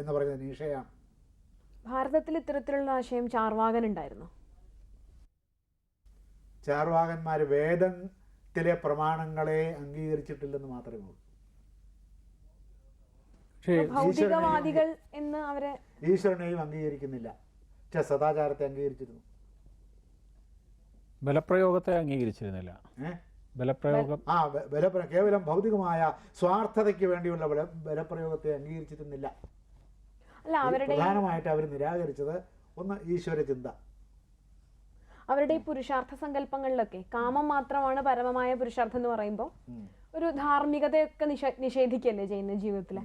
എന്ന് പറയുന്നത് നീഷയാണ്. ഭാരതത്തിൽ ഇത്തരത്തിലുള്ള ആശയം ചാർവാകൻ ഉണ്ടായിരുന്നു? ചാർവാകന്മാർ വേദത്തിലെ പ്രമാണങ്ങളെ അംഗീകരിച്ചിട്ടില്ലെന്ന് മാത്രമേ ഉള്ളൂ. ഭൗതികവാദികൾ എന്ന് അവരെ ഈശ്വരനെയും അംഗീകരിക്കുന്നില്ല. പക്ഷെ സദാചാരത്തെ അംഗീകരിച്ചിരുന്നു. ബലപ്രയോഗത്തെ അംഗീകരിച്ചിരുന്നില്ല. ബലപ്രയോഗം ആ ബലപ്ര കേവലം ഭൗതികമായ സ്വാർത്ഥതയ്ക്ക് വേണ്ടിയുള്ള ബല ബലപ്രയോഗത്തെ അംഗീകരിച്ചിരുന്നില്ല. പ്രധാനമായിട്ട് അവർ നിരാകരിച്ചത് ഒന്ന് ഈശ്വര ചിന്ത. അവരുടെ ഈ പുരുഷാർത്ഥ സങ്കല്പങ്ങളിലൊക്കെ കാമം മാത്രമാണ് പരമമായ പുരുഷാർത്ഥം എന്ന് പറയുമ്പോൾ ഒരു ധാർമ്മികതയൊക്കെ നിഷേധിക്കല്ലേ ചെയ്യുന്ന ജീവിതത്തിലെ?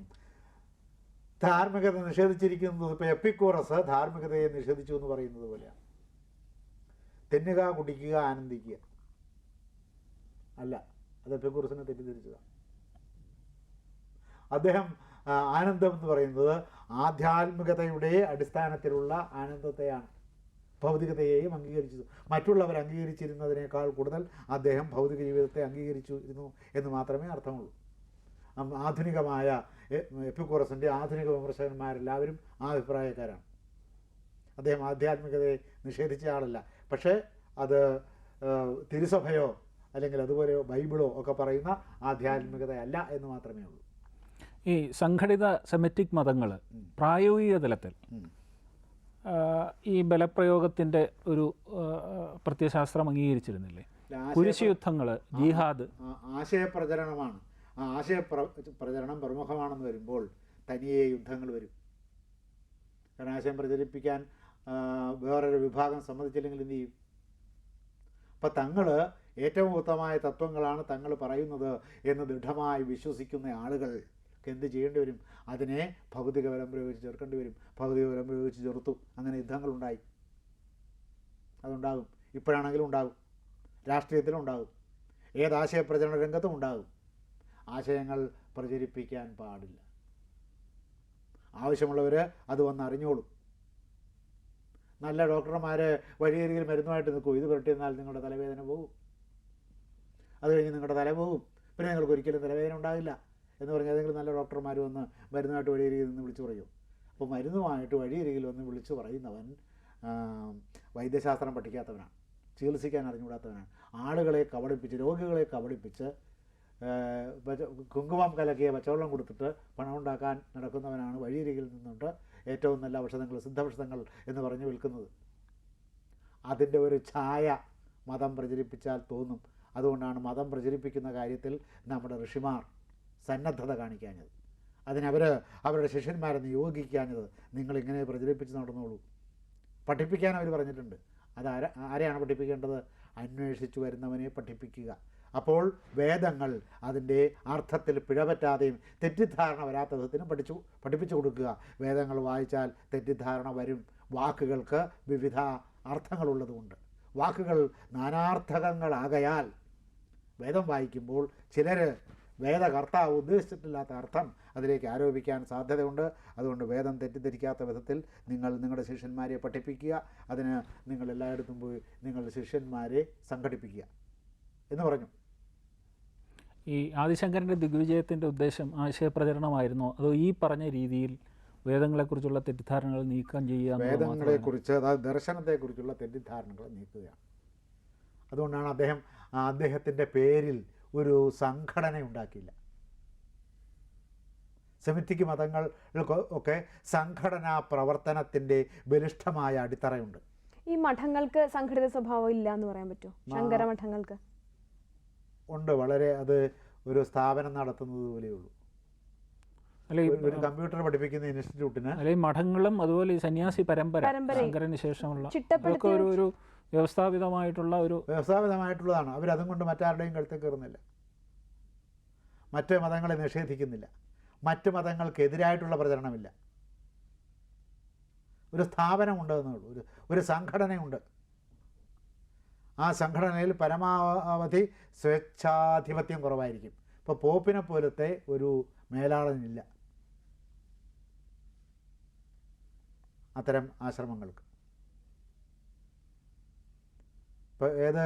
ധാർമ്മികത നിഷേധിച്ചിരിക്കുന്നത് ഇപ്പൊ എപ്പിക്കോറസ് ധാർമ്മികതയെ നിഷേധിച്ചു എന്ന് പറയുന്നത് പോലെയാണ് തിന്നുക കുടിക്കുക ആനന്ദിക്കുക. അല്ല അത് എപ്പിക്കോറസിനെ തെറ്റിദ്ധരിച്ചതാണ് അദ്ദേഹം ആനന്ദം എന്ന് പറയുന്നത് ആധ്യാത്മികതയുടെ അടിസ്ഥാനത്തിലുള്ള ആനന്ദത്തെയാണ്. ഭൗതികതയെയും അംഗീകരിച്ചു മറ്റുള്ളവർ അംഗീകരിച്ചിരുന്നതിനേക്കാൾ കൂടുതൽ അദ്ദേഹം ഭൗതിക ജീവിതത്തെ അംഗീകരിച്ചിരുന്നു എന്ന് മാത്രമേ അർത്ഥമുള്ളൂ. ആധുനികമായ എപ്പിക്കോറസിന്റെ ആധുനിക വിമർശകന്മാരെല്ലാവരും ആ അഭിപ്രായക്കാരാണ്. അദ്ദേഹം ആധ്യാത്മികതയെ നിഷേധിച്ച ആളല്ല. പക്ഷേ അത് തിരുസഭയോ അല്ലെങ്കിൽ അതുപോലെയോ ബൈബിളോ ഒക്കെ പറയുന്ന ആധ്യാത്മികതയല്ല എന്ന് മാത്രമേ ഉള്ളൂ. ഈ സംഘടിത സെമറ്റിക് മതങ്ങൾ പ്രായോഗിക തലത്തിൽ ഈ ബലപ്രയോഗത്തിന്റെ ഒരു പ്രത്യശാസ്ത്രം അംഗീകരിച്ചിരുന്നില്ലേ? ആശയ- കുരിശ് യുദ്ധങ്ങൾ ജിഹാദ്. ആശയപ്രചരണമാണ്. ആ ആശയ പ്രചരണം പ്രമുഖമാണെന്ന് വരുമ്പോൾ തനിയെ യുദ്ധങ്ങൾ വരും. കാരണം ആശയം പ്രചരിപ്പിക്കാൻ വേറൊരു വിഭാഗം സമ്മതിച്ചില്ലെങ്കിൽ എന്ത് ചെയ്യും? അപ്പം തങ്ങൾ ഏറ്റവും ഉത്തമമായ തത്വങ്ങളാണ് തങ്ങൾ പറയുന്നത് എന്ന് ദൃഢമായി വിശ്വസിക്കുന്ന ആളുകൾക്ക് എന്ത് ചെയ്യേണ്ടി വരും? അതിനെ ഭൗതിക ബലം പ്രയോഗിച്ച് ചേർക്കേണ്ടി വരും. ഭൗതിക ബലം പ്രയോഗിച്ച് ചേർത്തു. അങ്ങനെ യുദ്ധങ്ങളുണ്ടായി അതുണ്ടാകും. ഇപ്പോഴാണെങ്കിലും ഉണ്ടാകും. രാഷ്ട്രീയത്തിലും ഉണ്ടാകും. ഏത് ആശയ പ്രചരണ രംഗത്തും ഉണ്ടാകും. ആശയങ്ങൾ പ്രചരിപ്പിക്കാൻ പാടില്ല. ആവശ്യമുള്ളവർ അത് വന്ന് അറിഞ്ഞോളും. നല്ല ഡോക്ടർമാർ വഴിയരികിൽ മരുന്നുമായിട്ട് നിൽക്കും. ഇത് പുരട്ടിയെന്നാൽ നിങ്ങളുടെ തലവേദന പോകും. അത് കഴിഞ്ഞ് നിങ്ങളുടെ തല പോകും. പിന്നെ നിങ്ങൾക്ക് ഒരിക്കലും തലവേദന ഉണ്ടാകില്ല. എന്ന് പറഞ്ഞ് ഏതെങ്കിലും നല്ല ഡോക്ടർമാർ വന്ന് മരുന്നുമായിട്ട് വഴിയരികിൽ നിന്ന് വിളിച്ചു പറയും. അപ്പോൾ മരുന്നുമായിട്ട് വഴിയരികിൽ വന്ന് വിളിച്ചു പറയുന്നവൻ വൈദ്യശാസ്ത്രം പഠിക്കാത്തവനാണ്. ചികിത്സിക്കാൻ അറിഞ്ഞുകൂടാത്തവനാണ്. ആളുകളെ കബളിപ്പിച്ച് രോഗികളെ കബളിപ്പിച്ച് കുങ്കുമം കലക്കിയ പച്ചവെള്ളം കൊടുത്തിട്ട് പണം ഉണ്ടാക്കാൻ നടക്കുന്നവനാണ് വഴിയരികിൽ നിന്നുകൊണ്ട് ഏറ്റവും നല്ല ഔഷധങ്ങൾ സിദ്ധൌഷധങ്ങൾ എന്ന് പറഞ്ഞ് വിൽക്കുന്നത്. അതിന്റെ ഒരു ഛായ മതം പ്രചരിപ്പിച്ചാൽ തോന്നും. അതുകൊണ്ടാണ് മതം പ്രചരിപ്പിക്കുന്ന കാര്യത്തിൽ നമ്മുടെ ഋഷിമാർ സന്നദ്ധത കാണിക്കാഞ്ഞത്. അതിനവർ അവരുടെ ശിഷ്യന്മാരെ നിയോഗിക്കാഞ്ഞത് നിങ്ങളിങ്ങനെ പ്രചരിപ്പിച്ച് നടന്നോളൂ. പഠിപ്പിക്കാൻ അവർ പറഞ്ഞിട്ടുണ്ട്. അത് ആര ആരെയാണ് പഠിപ്പിക്കേണ്ടത്? അന്വേഷിച്ചു വരുന്നവനെ പഠിപ്പിക്കുക. അപ്പോൾ വേദങ്ങൾ അതിന്റെ അർത്ഥത്തിൽ പിഴപറ്റാതെയും തെറ്റിദ്ധാരണ വരാത്ത വിധത്തിനും പഠിച്ചു പഠിപ്പിച്ചു കൊടുക്കുക. വേദങ്ങൾ വായിച്ചാൽ തെറ്റിദ്ധാരണ വരും. വാക്കുകൾക്ക് വിവിധ അർത്ഥങ്ങളുള്ളതുകൊണ്ട്. വാക്കുകൾ നാനാർത്ഥകങ്ങളാകയാൽ വേദം വായിക്കുമ്പോൾ ചിലർ വേദകർത്താവ് ഉദ്ദേശിച്ചിട്ടില്ലാത്ത അർത്ഥം അതിലേക്ക് ആരോപിക്കാൻ സാധ്യതയുണ്ട്. അതുകൊണ്ട് വേദം തെറ്റിദ്ധരിക്കാത്ത വിധത്തിൽ നിങ്ങൾ നിങ്ങളുടെ ശിഷ്യന്മാരെ പഠിപ്പിക്കുക. അതിന് നിങ്ങൾ എല്ലായിടത്തും പോയി നിങ്ങളുടെ ശിഷ്യന്മാരെ സംഘടിപ്പിക്കുക എന്ന് പറഞ്ഞു. ഈ ആദിശങ്കരന്റെ ദിഗ്വിജയത്തിന്റെ ഉദ്ദേശം ആശയപ്രചരണമായിരുന്നോ? അതോ ഈ പറഞ്ഞ രീതിയിൽ വേദങ്ങളെക്കുറിച്ചുള്ള തെറ്റിദ്ധാരണകൾ നീക്കം ചെയ്യുക വേദങ്ങളെ കുറിച്ച് വേദങ്ങളെക്കുറിച്ച് അതായത് ദർശനത്തെക്കുറിച്ചുള്ള തെറ്റിദ്ധാരണകൾ നീക്കുകയാണ്. അതുകൊണ്ടാണ് അദ്ദേഹം അദ്ദേഹത്തിന്റെ പേരിൽ ഒരു സംഘടന ഉണ്ടാക്കിയില്ല. സെമിറ്റിക് മതങ്ങൾ ഒക്കെ സംഘടനാ പ്രവർത്തനത്തിന്റെ ബലിഷ്ഠമായ അടിത്തറയുണ്ട്. ഈ മഠങ്ങൾക്ക് സംഘടിത സ്വഭാവം ഇല്ല എന്ന് പറയാൻ പറ്റുമോ ശങ്കര മഠങ്ങൾക്ക് ഉണ്ട്. വളരെ അത് ഒരു സ്ഥാപനം നടത്തുന്നത് പോലെയുള്ളൂ അല്ല ഒരു- കമ്പ്യൂട്ടർ പഠിപ്പിക്കുന്ന ഇൻസ്റ്റിറ്റ്യൂട്ടിന് അല്ലെങ്കിൽ മഠങ്ങളും അതുപോലെ ഈ സന്യാസി പരമ്പര ശങ്കരന് ശേഷമുള്ള ഒരു ഒരു വ്യവസ്ഥാപിതമായിട്ടുള്ള ഒരു വ്യവസ്ഥാപിതമായിട്ടുള്ളതാണ്. അവരതും കൊണ്ട് മറ്റാരുടെയും കഴുത്തിൽ കയറുന്നില്ല. മറ്റ് മതങ്ങളെ നിഷേധിക്കുന്നില്ല. മറ്റ് മതങ്ങൾക്കെതിരായിട്ടുള്ള പ്രചരണമില്ല. ഒരു സ്ഥാപനമുണ്ട് ഒരു ഒരു സംഘടനയുണ്ട്. ആ സംഘടനയിൽ പരമാവധി സ്വേച്ഛാധിപത്യം കുറവായിരിക്കും. ഇപ്പോൾ പോപ്പിനെ പോലത്തെ ഒരു മേലാളനില്ല. അത്തരം ആശ്രമങ്ങൾക്ക്. ഇപ്പോൾ ഏത്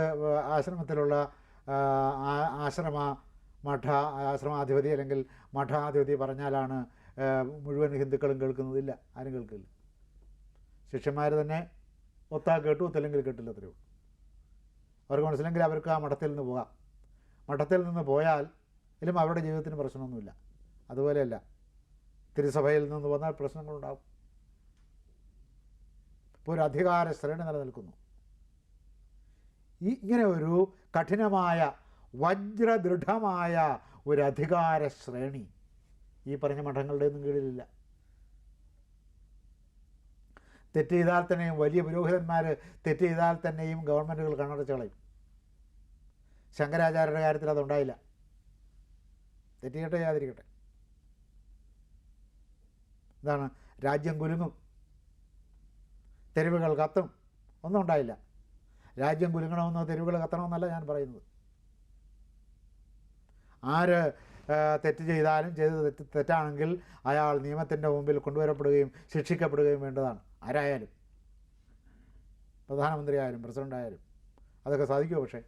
ആശ്രമത്തിലുള്ള ആശ്രമ മഠ ആശ്രമാധിപതി അല്ലെങ്കിൽ മഠാധിപതി പറഞ്ഞാലാണ് മുഴുവൻ ഹിന്ദുക്കളും കേൾക്കുന്നതില്ല ആരും കേൾക്കില്ല. ശിഷ്യന്മാർ തന്നെ ഒത്താ കേട്ടു ഒത്തില്ലെങ്കിൽ കേട്ടില്ല അത്രയേ ഉള്ളൂ. അവർക്ക് മനസ്സിലെങ്കിൽ അവർക്ക് ആ മഠത്തിൽ നിന്ന് പോകാം. മഠത്തിൽ നിന്ന് പോയാൽ ഇതിലും അവരുടെ ജീവിതത്തിന് പ്രശ്നമൊന്നുമില്ല. അതുപോലെയല്ല തിരുസഭയിൽ നിന്ന് വന്നാൽ പ്രശ്നങ്ങളുണ്ടാകും ഇപ്പോൾ ഒരു അധികാര ശ്രേണി നിലനിൽക്കുന്നു. ഇങ്ങനെ ഒരു കഠിനമായ വജ്രദൃഢമായ ഒരു അധികാര ശ്രേണി ഈ പറഞ്ഞ മഠങ്ങളുടെ ഒന്നും കീഴിലില്ല. തെറ്റ് ചെയ്താൽ തന്നെയും വലിയ പുരോഹിതന്മാർ തെറ്റ് ചെയ്താൽ തന്നെയും ഗവൺമെന്റുകൾ കണ്ണടച്ച് കളയും. ശങ്കരാചാര്യരുടെ കാര്യത്തിൽ അതുണ്ടായില്ല. തെറ്റ് ചെയ്യട്ടെ ചെയ്യാതിരിക്കട്ടെ. രാജ്യം കുലുങ്ങും തെരുവുകൾ കത്തും ഒന്നും ഉണ്ടായില്ല. രാജ്യം കുലുങ്ങണമെന്നോ തെരുവുകൾ കത്തണമെന്നല്ല ഞാൻ പറയുന്നത്. ആര് തെറ്റ് ചെയ്താലും ചെയ്ത് തെറ്റ് തെറ്റാണെങ്കിൽ അയാൾ നിയമത്തിന്റെ മുമ്പിൽ കൊണ്ടുവരപ്പെടുകയും ശിക്ഷിക്കപ്പെടുകയും വേണ്ടതാണ്. ആരായാലും. പ്രധാനമന്ത്രി ആയാലും പ്രസിഡന്റ് ആയാലും അതൊക്കെ സാധിക്കുമോ പക്ഷേ?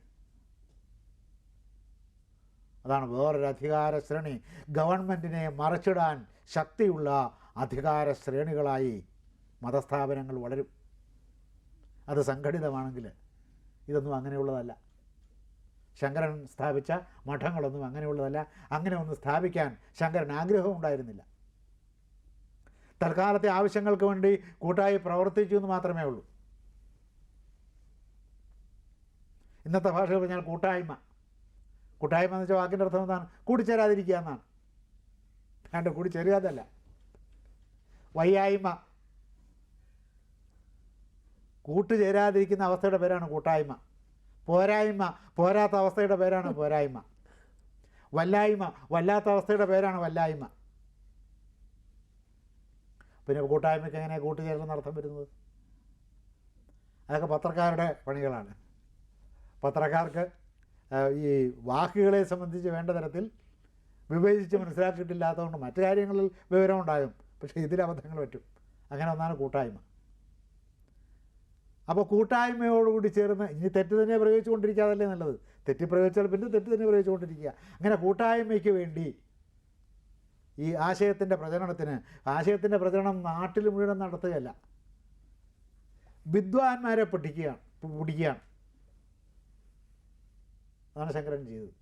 അതാണ് വേറൊരു അധികാര ശ്രേണി. ഗവൺമെന്റിനെ മറച്ചിടാൻ ശക്തിയുള്ള അധികാര ശ്രേണികളായി മതസ്ഥാപനങ്ങൾ വളരും. അത് സംഘടിതമാണെങ്കിൽ ഇതൊന്നും അങ്ങനെയുള്ളതല്ല. ശങ്കരൻ സ്ഥാപിച്ച മഠങ്ങളൊന്നും അങ്ങനെയുള്ളതല്ല. അങ്ങനെ ഒന്ന് സ്ഥാപിക്കാൻ ശങ്കരൻ ആഗ്രഹവും ഉണ്ടായിരുന്നില്ല. തൽക്കാലത്തെ ആവശ്യങ്ങൾക്ക് വേണ്ടി കൂട്ടായി പ്രവർത്തിച്ചു എന്ന് മാത്രമേ ഉള്ളൂ. ഇന്നത്തെ ഭാഷയിൽ പറഞ്ഞാൽ കൂട്ടായ്മ. കൂട്ടായ്മ എന്ന് വെച്ചാൽ വാക്കിന്റെ അർത്ഥം എന്താണ്? കൂടിച്ചേരാതിരിക്കുക എന്നാണ്. വേണ്ട കൂടിച്ചേരുകയല്ല വയ്യായ്മ കൂട്ടുചേരാതിരിക്കുന്ന അവസ്ഥയുടെ പേരാണ് കൂട്ടായ്മ. പോരായ്മ പോരാത്ത അവസ്ഥയുടെ പേരാണ് പോരായ്മ. വല്ലായ്മ വല്ലാത്ത അവസ്ഥയുടെ പേരാണ് വല്ലായ്മ. പിന്നെ കൂട്ടായ്മയ്ക്ക് എങ്ങനെ കൂട്ടുചേരൽ അർത്ഥം വരുന്നത്? അതൊക്കെ പത്രക്കാരുടെ പണികളാണ്. പത്രക്കാർക്ക് ഈ വാക്കുകളെ സംബന്ധിച്ച് വേണ്ട തരത്തിൽ വിവേചിച്ച് മനസ്സിലാക്കിയിട്ടില്ലാത്തതുകൊണ്ട് മറ്റു കാര്യങ്ങളിൽ വിവരമുണ്ടാകും. പക്ഷേ ഇതിൽ അബദ്ധങ്ങൾ പറ്റും. അങ്ങനെ ഒന്നാണ് കൂട്ടായ്മ. അപ്പോൾ കൂട്ടായ്മയോടുകൂടി ചേർന്ന് ഇനി തെറ്റ് തന്നെ പ്രയോഗിച്ചുകൊണ്ടിരിക്കാതല്ലേ നല്ലത്? തെറ്റ് പ്രയോഗിച്ചാൽ പിന്നെ തെറ്റ് തന്നെ പ്രയോഗിച്ചുകൊണ്ടിരിക്കുക. അങ്ങനെ കൂട്ടായ്മയ്ക്ക് വേണ്ടി ഈ ആശയത്തിന്റെ പ്രചരണത്തിന് ആശയത്തിന്റെ പ്രചരണം നാട്ടിൽ മുഴുവൻ നടത്തുകയല്ല. വിദ്വാൻമാരെ പഠിക്കുകയാണ് പിടിക്കുകയാണ്. അതാണ് ശങ്കരൻ ചെയ്തത്.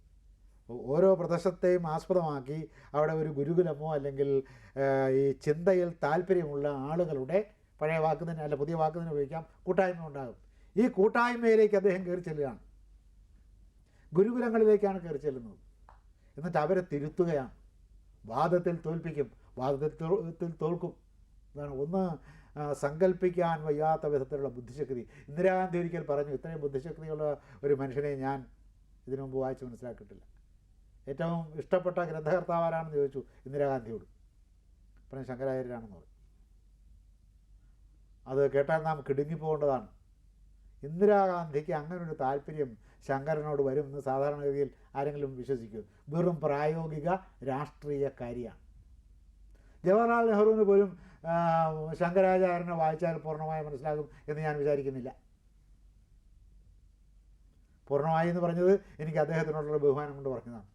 ഓരോ പ്രദേശത്തെയും ആസ്പദമാക്കി അവിടെ ഒരു ഗുരുകുലമോ അല്ലെങ്കിൽ ഈ ചിന്തയിൽ താല്പര്യമുള്ള ആളുകളുടെ പഴയ വാക്ക് തന്നെ അല്ല പുതിയ വാക്ക് തന്നെ ഉപയോഗിക്കാം. കൂട്ടായ്മ ഉണ്ടാകും. ഈ കൂട്ടായ്മയിലേക്ക് അദ്ദേഹം കയറി ചെല്ലുകയാണ്. ഗുരുകുലങ്ങളിലേക്കാണ് കയറി ചെല്ലുന്നത്. എന്നിട്ട് അവരെ തിരുത്തുകയാണ്. വാദത്തിൽ തോൽപ്പിക്കും. വാദത്തിൽ തോൽക്കും. അതാണ് ഒന്ന് സങ്കല്പിക്കാൻ വയ്യാത്ത വിധത്തിലുള്ള ബുദ്ധിശക്തി. ഇന്ദിരാഗാന്ധി ഒരിക്കൽ പറഞ്ഞു ഇത്രയും ബുദ്ധിശക്തിയുള്ള ഒരു മനുഷ്യനെ ഞാൻ ഇതിനു മുമ്പ് വായിച്ച് മനസ്സിലാക്കിയിട്ടില്ല. ഏറ്റവും ഇഷ്ടപ്പെട്ട ഗ്രന്ഥകർത്താവാരാണെന്ന് ചോദിച്ചു ഇന്ദിരാഗാന്ധിയോട്. പറഞ്ഞു ശങ്കരാചാര്യരാണെന്ന് പറഞ്ഞു. അത് കേട്ടാൽ നാം കിടുങ്ങിപ്പോകേണ്ടതാണ്. ഇന്ദിരാഗാന്ധിക്ക് അങ്ങനെ ഒരു താല്പര്യം ശങ്കരനോട് വരുമെന്ന് സാധാരണഗതിയിൽ ആരെങ്കിലും വിശ്വസിക്കും. വെറും പ്രായോഗിക രാഷ്ട്രീയക്കാരിയാണ്. ജവഹർലാൽ നെഹ്റുവിന് പോലും ശങ്കരാചാര്യനെ വായിച്ചാൽ പൂർണമായി മനസ്സിലാകും എന്ന് ഞാൻ വിചാരിക്കുന്നില്ല. പൂർണമായി എന്ന് പറഞ്ഞത് എനിക്ക് അദ്ദേഹത്തിനോടുള്ള ബഹുമാനം കൊണ്ട് പറഞ്ഞതാണ്.